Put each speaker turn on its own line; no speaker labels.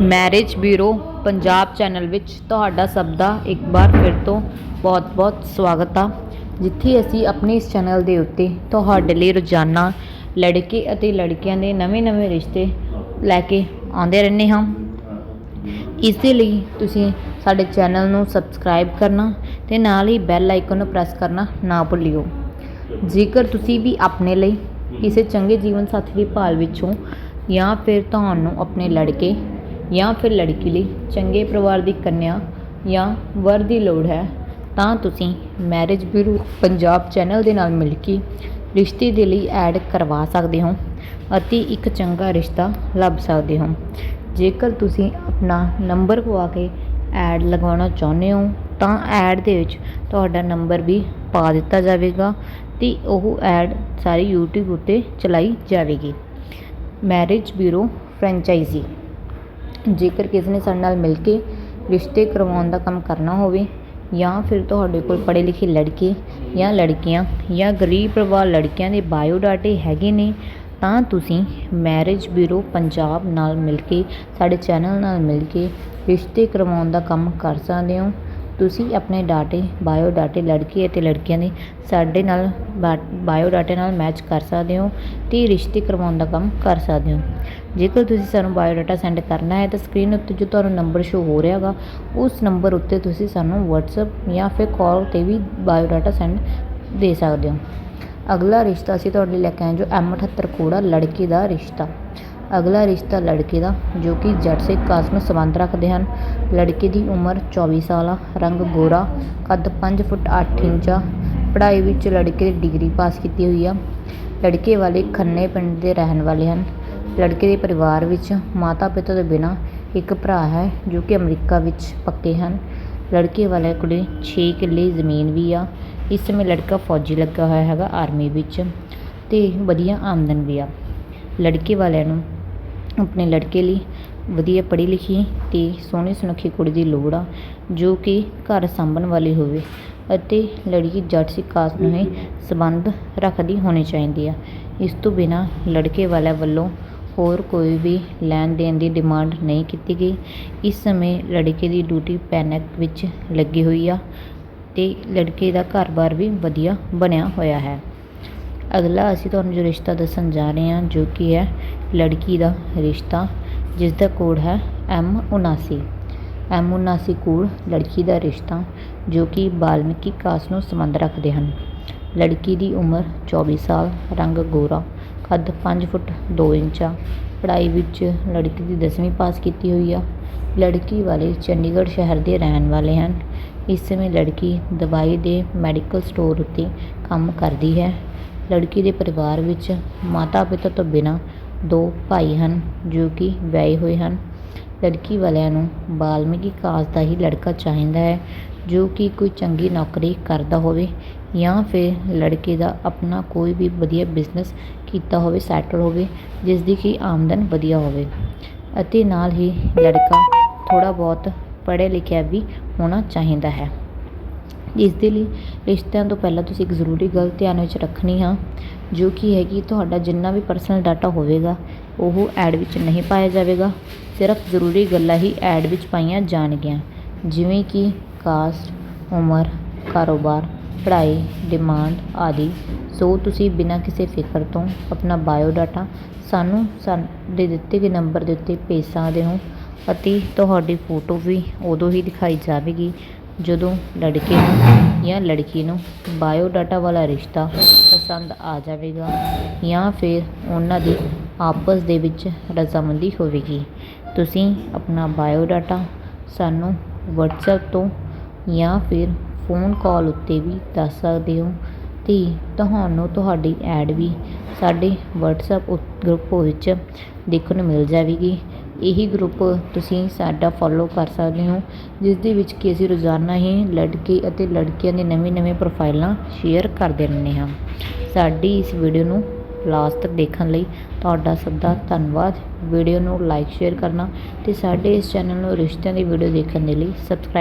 Marriage bureau Punjab channel ਵਿੱਚ ਤੁਹਾਡਾ ਸਭ ਦਾ ਇੱਕ ਵਾਰ ਫਿਰ ਤੋਂ ਬਹੁਤ-ਬਹੁਤ ਸਵਾਗਤ ਆ। ਜਿੱਥੇ ਅਸੀਂ ਆਪਣੇ ਇਸ ਚੈਨਲ ਦੇ ਉੱਤੇ ਤੁਹਾਡੇ ਲਈ ਰੋਜ਼ਾਨਾ ਲੜਕੇ ਅਤੇ ਲੜਕੀਆਂ ਦੇ ਨਵੇਂ-ਨਵੇਂ ਰਿਸ਼ਤੇ ਲੈ ਕੇ ਆਉਂਦੇ ਰਹਿੰਦੇ ਹਾਂ। ਇਸ ਦੇ ਲਈ ਤੁਸੀਂ ਸਾਡੇ ਚੈਨਲ ਨੂੰ ਸਬਸਕ੍ਰਾਈਬ ਕਰਨਾ ਤੇ ਨਾਲ ਹੀ ਬੈਲ ਆਈਕਨ ਨੂੰ ਪ੍ਰੈਸ ਕਰਨਾ ਨਾ ਭੁੱਲਿਓ। ਜੇਕਰ ਤੁਸੀਂ ਵੀ ਆਪਣੇ ਲਈ ਕਿਸੇ ਚੰਗੇ ਜੀਵਨ ਸਾਥੀ ਦੀ ਭਾਲ ਵਿੱਚ ਹੋ ਜਾਂ ਫਿਰ ਤੁਹਾਨੂੰ ਆਪਣੇ ਲੜਕੇ ਜਾਂ ਫਿਰ ਲੜਕੀ ਲਈ ਚੰਗੇ ਪਰਿਵਾਰ ਦੀ ਕੰਨਿਆ ਜਾਂ ਵਰ ਦੀ ਲੋੜ ਹੈ, ਤਾਂ ਤੁਸੀਂ ਮੈਰਿਜ ਬਿਊਰੋ ਪੰਜਾਬ ਚੈਨਲ ਦੇ ਨਾਲ ਮਿਲ ਕੇ ਰਿਸ਼ਤੇ ਦੇ ਲਈ ਐਡ ਕਰਵਾ ਸਕਦੇ ਹੋ ਅਤੇ ਇੱਕ ਚੰਗਾ ਰਿਸ਼ਤਾ ਲੱਭ ਸਕਦੇ ਹੋ। ਜੇਕਰ ਤੁਸੀਂ ਆਪਣਾ ਨੰਬਰ ਪਵਾ ਕੇ ਐਡ ਲਗਾਉਣਾ ਚਾਹੁੰਦੇ ਹੋ, ਤਾਂ ਐਡ ਦੇ ਵਿੱਚ ਤੁਹਾਡਾ ਨੰਬਰ ਵੀ ਪਾ ਦਿੱਤਾ ਜਾਵੇਗਾ ਤੇ ਉਹ ਐਡ ਸਾਰੀ YouTube ਉੱਤੇ ਚਲਾਈ ਜਾਵੇਗੀ। ਮੈਰਿਜ ਬਿਊਰੋ ਫਰੈਂਚਾਈਜ਼ੀ ਜੇਕਰ ਕਿਸੇ ਨੇ ਸਾਡੇ ਨਾਲ ਮਿਲ ਕੇ ਰਿਸ਼ਤੇ ਕਰਵਾਉਣ ਦਾ ਕੰਮ ਕਰਨਾ ਹੋਵੇ ਜਾਂ ਫਿਰ ਤੁਹਾਡੇ ਕੋਲ ਪੜ੍ਹੇ ਲਿਖੇ ਲੜਕੇ ਜਾਂ ਲੜਕੀਆਂ ਜਾਂ ਗਰੀਬ ਪਰਿਵਾਰ ਲੜਕੀਆਂ ਦੇ ਬਾਇਓ ਡਾਟੇ ਹੈਗੇ ਨੇ, ਤਾਂ ਤੁਸੀਂ ਮੈਰਿਜ ਬਿਊਰੋ ਪੰਜਾਬ ਨਾਲ ਮਿਲ ਕੇ, ਸਾਡੇ ਚੈਨਲ ਨਾਲ ਮਿਲ ਕੇ ਰਿਸ਼ਤੇ ਕਰਵਾਉਣ ਦਾ ਕੰਮ ਕਰ ਸਕਦੇ ਹੋ। ਤੁਸੀਂ ਆਪਣੇ ਡਾਟੇ, ਬਾਇਓਡਾਟੇ ਲੜਕੇ ਅਤੇ ਲੜਕੀਆਂ ਦੇ ਸਾਡੇ ਨਾਲ ਬਾ, ਬਾਇਓਡਾਟੇ ਨਾਲ ਮੈਚ ਕਰ ਸਕਦੇ ਹੋ ਅਤੇ ਰਿਸ਼ਤੇ ਕਰਵਾਉਣ ਦਾ ਕੰਮ ਕਰ ਸਕਦੇ ਹੋ। ਜੇਕਰ ਤੁਸੀਂ ਸਾਨੂੰ ਬਾਇਓਡਾਟਾ ਸੈਂਡ ਕਰਨਾ ਹੈ ਤਾਂ ਸਕਰੀਨ ਉੱਤੇ ਜੋ ਤੁਹਾਨੂੰ ਨੰਬਰ ਸ਼ੋ ਹੋ ਰਿਹਾ ਰਿਹਾਗਾ ਉਸ ਨੰਬਰ ਉੱਤੇ ਤੁਸੀਂ ਸਾਨੂੰ ਵਟਸਐਪ ਜਾਂ ਫਿਰ ਕਾਲ ਤੇ ਵੀ ਬਾਇਓਡਾਟਾ ਸੈਂਡ ਦੇ ਸਕਦੇ ਹੋ। ਅਗਲਾ ਰਿਸ਼ਤਾ ਅਸੀਂ ਤੁਹਾਡੇ ਲਈ ਲੈ ਕੇ ਆਏ ਜੋ M78 ਕੋੜਾ ਲੜਕੀ ਦਾ ਰਿਸ਼ਤਾ। ਅਗਲਾ ਰਿਸ਼ਤਾ ਲੜਕੇ ਦਾ, ਜੋ ਕਿ ਜੱਟ ਸਿੱਖ ਕਾਸਟ ਨੂੰ ਸੰਬੰਧ ਰੱਖਦੇ ਹਨ। ਲੜਕੇ ਦੀ ਉਮਰ 24 ਸਾਲ ਆ, ਰੰਗ ਗੋਰਾ, ਕੱਦ ਪੰਜ ਫੁੱਟ ਅੱਠ ਇੰਚ ਆ। ਪੜ੍ਹਾਈ ਵਿੱਚ ਲੜਕੇ ਦੀ ਡਿਗਰੀ ਪਾਸ ਕੀਤੀ ਹੋਈ ਆ। ਲੜਕੇ ਵਾਲੇ ਖੰਨੇ ਪਿੰਡ ਦੇ ਰਹਿਣ ਵਾਲੇ ਹਨ। ਲੜਕੇ ਦੇ ਪਰਿਵਾਰ ਵਿੱਚ ਮਾਤਾ ਪਿਤਾ ਤੋਂ ਬਿਨਾਂ ਇੱਕ ਭਰਾ ਹੈ, ਜੋ ਕਿ ਅਮਰੀਕਾ ਵਿੱਚ ਪੱਕੇ ਹਨ। ਲੜਕੇ ਵਾਲੇ ਕੋਲ ਛੇ ਕਿੱਲੇ ਜ਼ਮੀਨ ਵੀ ਆ। ਇਸ ਸਮੇਂ ਲੜਕਾ ਫੌਜੀ ਲੱਗਾ ਹੋਇਆ ਹੈਗਾ ਆਰਮੀ ਵਿੱਚ ਅਤੇ ਵਧੀਆ ਆਮਦਨ ਵੀ ਆ। ਲੜਕੇ ਵਾਲਿਆਂ ਨੂੰ ਆਪਣੇ ਲੜਕੇ ਲਈ ਵਧੀਆ ਪੜ੍ਹੀ ਲਿਖੀ ਅਤੇ ਸੋਹਣੀ ਸੁਨੱਖੀ ਕੁੜੀ ਦੀ ਲੋੜ ਆ, ਜੋ ਕਿ ਘਰ ਸਾਂਭਣ ਵਾਲੀ ਹੋਵੇ ਅਤੇ ਲੜਕੀ ਜੱਟ ਸਿੱਖ ਕਾਸਟ ਨੂੰ ਹੀ ਸੰਬੰਧ ਰੱਖਦੀ ਹੋਣੀ ਚਾਹੀਦੀ ਆ। ਇਸ ਤੋਂ ਬਿਨਾਂ ਲੜਕੇ ਵਾਲਿਆਂ ਵੱਲੋਂ ਹੋਰ ਕੋਈ ਵੀ ਲੈਣ ਦੇਣ ਦੀ ਡਿਮਾਂਡ ਨਹੀਂ ਕੀਤੀ ਗਈ। ਇਸ ਸਮੇਂ ਲੜਕੇ ਦੀ ਡਿਊਟੀ ਪੈਨਕ ਵਿੱਚ ਲੱਗੀ ਹੋਈ ਆ ਅਤੇ ਲੜਕੇ ਦਾ ਘਰ-ਬਾਰ ਵੀ ਵਧੀਆ ਬਣਿਆ ਹੋਇਆ ਹੈ। ਅਗਲਾ ਅਸੀਂ ਤੁਹਾਨੂੰ ਜੋ ਰਿਸ਼ਤਾ ਦੱਸਣ ਜਾ ਰਹੇ ਹਾਂ, ਜੋ ਕਿ ਹੈ ਲੜਕੀ ਦਾ ਰਿਸ਼ਤਾ, ਜਿਸ ਦਾ ਕੋਡ ਹੈ ਐਮ ਉਨਾਸੀ। ਐਮ ਉਨਾਸੀ ਕੋਡ ਲੜਕੀ ਦਾ ਰਿਸ਼ਤਾ, ਜੋ ਕਿ ਬਾਲਮਿਕੀ ਕਾਸਟ ਨੂੰ ਸੰਬੰਧ ਰੱਖਦੇ ਹਨ। ਲੜਕੀ ਦੀ ਉਮਰ 24 ਸਾਲ, ਰੰਗ ਗੋਰਾ ਕੱਦ ਪੰਜ ਫੁੱਟ ਦੋ ਇੰਚ ਆ ਪੜ੍ਹਾਈ ਵਿੱਚ ਲੜਕੀ ਦੀ 10ਵੀਂ ਪਾਸ ਕੀਤੀ ਹੋਈ ਆ। ਲੜਕੀ ਵਾਲੇ ਚੰਡੀਗੜ੍ਹ ਸ਼ਹਿਰ ਦੇ ਰਹਿਣ ਵਾਲੇ ਹਨ। ਇਸ ਸਮੇਂ ਲੜਕੀ ਦਵਾਈ ਦੇ ਮੈਡੀਕਲ ਸਟੋਰ ਉੱਤੇ ਕੰਮ ਕਰਦੀ ਹੈ। ਲੜਕੀ ਦੇ ਪਰਿਵਾਰ ਵਿੱਚ ਮਾਤਾ ਪਿਤਾ ਤੋਂ ਬਿਨਾਂ ਦੋ ਭਾਈ ਹਨ ਜੋ ਕਿ ਵਿਆਹੇ ਹੋਏ ਹਨ। ਲੜਕੀ ਵਾਲਿਆਂ ਨੂੰ ਬਾਲਮਿਕੀ ਕਾਸਟ ਦਾ ਹੀ ਲੜਕਾ ਚਾਹੀਦਾ ਹੈ, ਜੋ ਕਿ ਕੋਈ ਚੰਗੀ ਨੌਕਰੀ ਕਰਦਾ ਹੋਵੇ ਜਾਂ ਫਿਰ ਲੜਕੇ ਦਾ ਆਪਣਾ ਕੋਈ ਵੀ ਵਧੀਆ ਬਿਜ਼ਨਸ ਕੀਤਾ ਹੋਵੇ ਸੈਟਲ ਹੋਵੇ, ਜਿਸ ਦੀ ਕਿ ਆਮਦਨ ਵਧੀਆ ਹੋਵੇ। ਅਤੇ ਨਾਲ ਹੀ ਲੜਕਾ ਥੋੜ੍ਹਾ ਬਹੁਤ ਪੜ੍ਹਿਆ ਲਿਖਿਆ ਵੀ ਹੋਣਾ ਚਾਹੀਦਾ ਹੈ। ਇਸ ਦੇ ਲਈ ਰਿਸ਼ਤਿਆਂ ਤੋਂ ਪਹਿਲਾਂ ਤੁਸੀਂ ਇੱਕ ਜ਼ਰੂਰੀ ਗੱਲ ਧਿਆਨ ਵਿੱਚ ਰੱਖਣੀ ਹਾਂ ਜੋ ਕਿ ਹੈ ਕਿ ਤੁਹਾਡਾ ਜਿੰਨਾ ਵੀ ਪਰਸਨਲ ਡਾਟਾ ਹੋਵੇਗਾ, ਉਹ ਐਡ ਵਿੱਚ ਨਹੀਂ ਪਾਇਆ ਜਾਵੇਗਾ। ਸਿਰਫ ਜ਼ਰੂਰੀ ਗੱਲਾਂ ਹੀ ਐਡ ਵਿੱਚ ਪਾਈਆਂ ਜਾਣਗੀਆਂ। ਜਿਵੇਂ ਕਿ ਕਾਸਟ ਉਮਰ, ਕਾਰੋਬਾਰ, ਪੜ੍ਹਾਈ ਡਿਮਾਂਡ ਆਦਿ। ਸੋ ਤੁਸੀਂ ਬਿਨਾਂ ਕਿਸੇ ਫਿਕਰ ਤੋਂ ਆਪਣਾ ਬਾਇਓ ਡਾਟਾ ਸਾਨੂੰ ਸਾਡੇ ਦਿੱਤੇ ਗਏ ਨੰਬਰ ਦੇ ਉੱਤੇ ਭੇਜ ਸਕਦੇ ਹੋ ਅਤੇ ਤੁਹਾਡੀ ਫੋਟੋ ਵੀ ਉਦੋਂ ਹੀ ਦਿਖਾਈ ਜਾਵੇਗੀ ਜਦੋਂ ਲੜਕੇ ਨੂੰ ਜਾਂ ਲੜਕੀ ਨੂੰ ਬਾਇਓਡਾਟਾ ਵਾਲਾ ਰਿਸ਼ਤਾ ਪਸੰਦ ਆ ਜਾਵੇਗਾ ਜਾਂ ਫਿਰ ਉਹਨਾਂ ਦੀ ਆਪਸ ਦੇ ਵਿੱਚ ਰਜ਼ਾਮੰਦੀ ਹੋਵੇਗੀ। ਤੁਸੀਂ ਆਪਣਾ ਬਾਇਓਡਾਟਾ ਸਾਨੂੰ ਵਟਸਐਪ ਤੋਂ ਜਾਂ ਫਿਰ ਫੋਨ ਕਾਲ ਉੱਤੇ ਵੀ ਦੱਸ ਸਕਦੇ ਹੋ ਅਤੇ ਤੁਹਾਨੂੰ ਤੁਹਾਡੀ ਐਡ ਵੀ ਸਾਡੇ ਵਟਸਐਪ ਉ ਗਰੁੱਪ ਵਿੱਚ ਦੇਖਣ ਨੂੰ ਮਿਲ ਜਾਵੇਗੀ। ਇਹੀ ਗਰੁੱਪ ਤੁਸੀਂ ਸਾਡਾ ਫੋਲੋ ਕਰ ਸਕਦੇ ਹੋ, ਜਿਸ ਦੇ ਵਿੱਚ ਕਿ ਅਸੀਂ ਰੋਜ਼ਾਨਾ ਹੀ ਲੜਕੇ ਅਤੇ ਲੜਕੀਆਂ ਦੀ ਨਵੀਂ ਨਵੇਂ ਪ੍ਰੋਫਾਈਲਾਂ ਸ਼ੇਅਰ ਕਰਦੇ ਰਹਿੰਦੇ ਹਾਂ। ਸਾਡੀ ਇਸ ਵੀਡੀਓ ਨੂੰ ਲਾਸਟ ਤੱਕ ਦੇਖਣ ਲਈ ਤੁਹਾਡਾ ਸਭ ਦਾ ਧੰਨਵਾਦ। ਵੀਡੀਓ ਨੂੰ ਲਾਈਕ ਸ਼ੇਅਰ ਕਰਨਾ ਅਤੇ ਸਾਡੇ ਇਸ ਚੈਨਲ ਨੂੰ ਰਿਸ਼ਤਿਆਂ ਦੀ ਵੀਡੀਓ ਦੇਖਣ ਦੇ ਲਈ ਸਬਸਕ੍ਰਾਈਬ